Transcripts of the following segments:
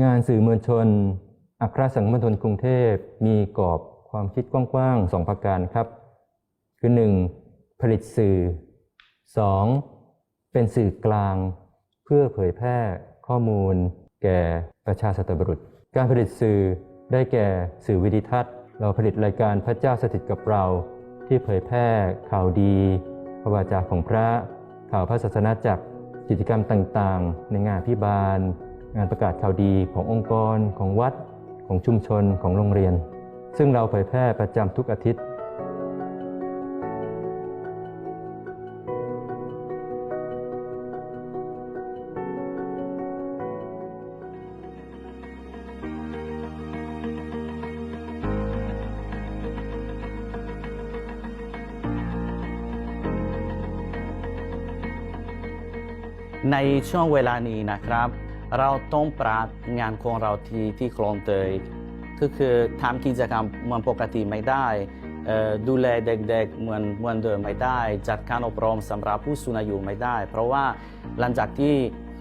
งานสื่อมวลชน อัครสังคมณฑลกรุงเทพมีกรอบความคิดกว้างๆสองประการครับ คือ 1. ผลิตสื่อ 2. เป็นสื่อกลาง เพื่อเผยแพร่ข้อมูล แก่ประชาสัตบรุษ การผลิตสื่อได้แก่สื่อวิดิทัศน์ เราผลิตรายการพระเจ้าสถิตกับเรา ที่เผยแพร่ข่าวดี พระวาจาของพระ ข่าวพระศาสนาจักรกิจกรรมต่างๆ ในงานพิบาล งานประกาศข่าวดีขององค์กร ของวัด ของชุมชนของโรงเรียน ซึ่งเราเผยแพร่ประจำทุกอาทิตย์ ในช่วงเวลานี้นะครับ เราต้องปรับงานของเราที่ที่คลองเตยก็คือทำกิจกรรมเหมือนปกติไม่ได้ ดูแลเด็กๆเหมือนเหมือนเดิมไม่ได้ จัดการอบรมสำหรับผู้สูงอายุไม่ได้ เพราะว่าหลังจากที่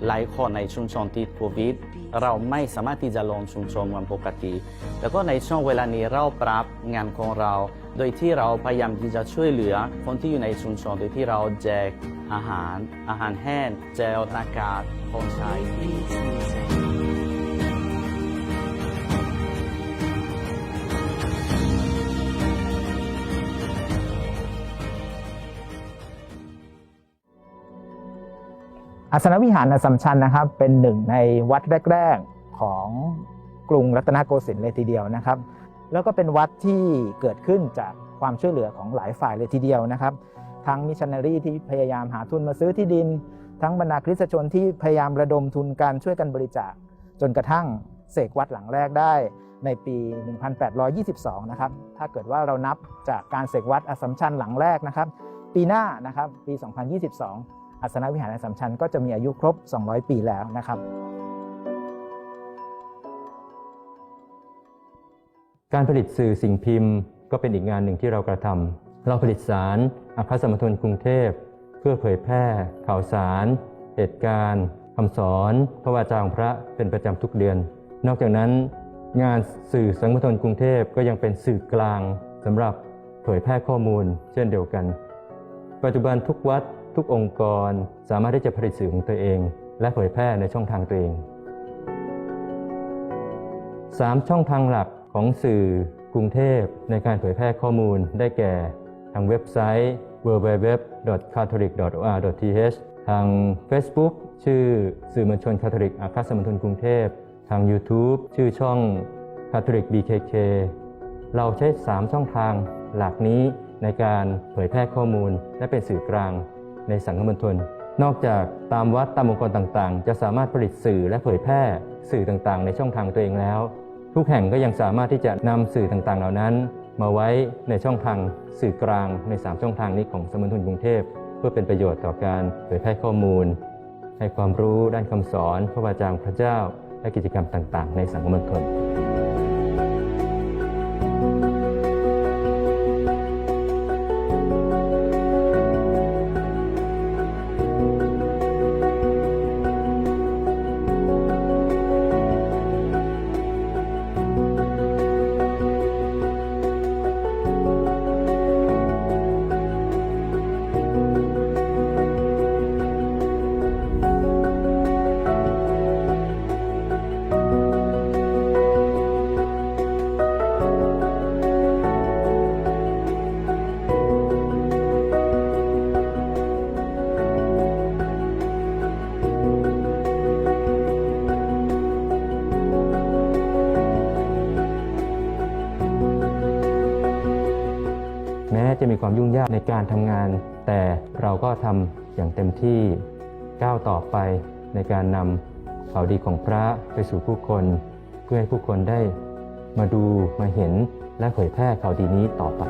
หลายคนในชุมชนติดโควิด เราไม่สามารถที่จะลงชุมชนเหมือนปกติ แล้วก็ในช่วงเวลานี้เราปรับงานของเรา โดยที่เราพยายามที่จะช่วยเหลือคนที่อยู่ในชุมชนโดยที่เราแจก อาหาร อาหารแห้ง เจลหน้ากากของใช้อาสนวิหารอสสัมชัญนะครับ เป็นหนึ่งในวัดแรก ๆของกรุงรัตนโกสินทร์เลยทีเดียวนะครับ แล้วก็เป็นวัดที่เกิดขึ้นจากความช่วยเหลือของหลายฝ่ายเลยทีเดียวนะครับ ทั้งมิชชันนารีที่พยายามหาทุนมาซื้อที่ดิน ทั้งบรรดาคริสตชนที่พยายามระดมทุนการช่วยกันบริจาค จนกระทั่งเสกวัดหลังแรกได้ในปี 1822 นะครับ ถ้าเกิดว่าเรานับจากการเสกวัดอสัมชัญหลังแรกนะครับ ปีหน้านะครับ ปี 2022 อัสนวิหารอสัมชัญก็จะมีอายุครบ 200 ปีแล้วนะครับ การผลิตสื่อสิ่งพิมพ์ ก็เป็นอีกงานหนึ่งที่เรากระทำ เราผลิตสารอัครสมทนกรุงเทพ เพื่อเผยแพร่ ข่าวสาร เหตุการณ์คำสอนพระวาจาของพระเป็นประจำทุกเดือน นอกจากนั้นงานสื่อสังคมทนกรุงเทพก็ยังเป็นสื่อกลางสำหรับเผยแพร่ข้อมูลเช่นเดียวกัน ปัจจุบันทุกวัดทุกองค์กรสามารถที่จะผลิตสื่อของตัวเอง และเผยแพร่ในช่องทางตัวเอง 3 ช่องทางหลักของสื่อกรุงเทพในการเผยแพร่ข้อมูลได้แก่ ทางเว็บไซต์ www.catholic.or.th ทาง Facebook ชื่อสื่อมวลชนคาทอลิกอาคาสมณฑลกรุงเทพ ทาง YouTube ชื่อช่อง Catholic BKK เราใช้ 3 ช่องทางหลักนี้ในการเผยแพร่ข้อมูล และเป็นสื่อกลางในสังคมมณฑลนอกจากตามวัดตามองค์กรต่างๆ จะสามารถผลิตสื่อและเผยแพร่สื่อต่างๆ ในช่องทางตัวเองแล้ว ทุกแห่งก็ยังสามารถที่จะนำสื่อต่างๆ เหล่านั้น มาไว้ในช่องทางสื่อกลางใน 3 ช่องทางนี้ของสมณฑลกรุงเทพ เพื่อเป็นประโยชน์ต่อการเผยแพร่ข้อมูล ให้ความรู้ด้านคำสอน พระวาจาของพระเจ้า และกิจกรรมต่าง ๆ ในสังคมมณฑล ความยุ่งยากในการทำงาน แต่เราก็ทำอย่างเต็มที่ก้าวต่อไปในการนำข่าวดีของพระไปสู่ผู้คน เพื่อให้ผู้คนได้มาดูมาเห็นและเผยแพร่ข่าวดีนี้ต่อไป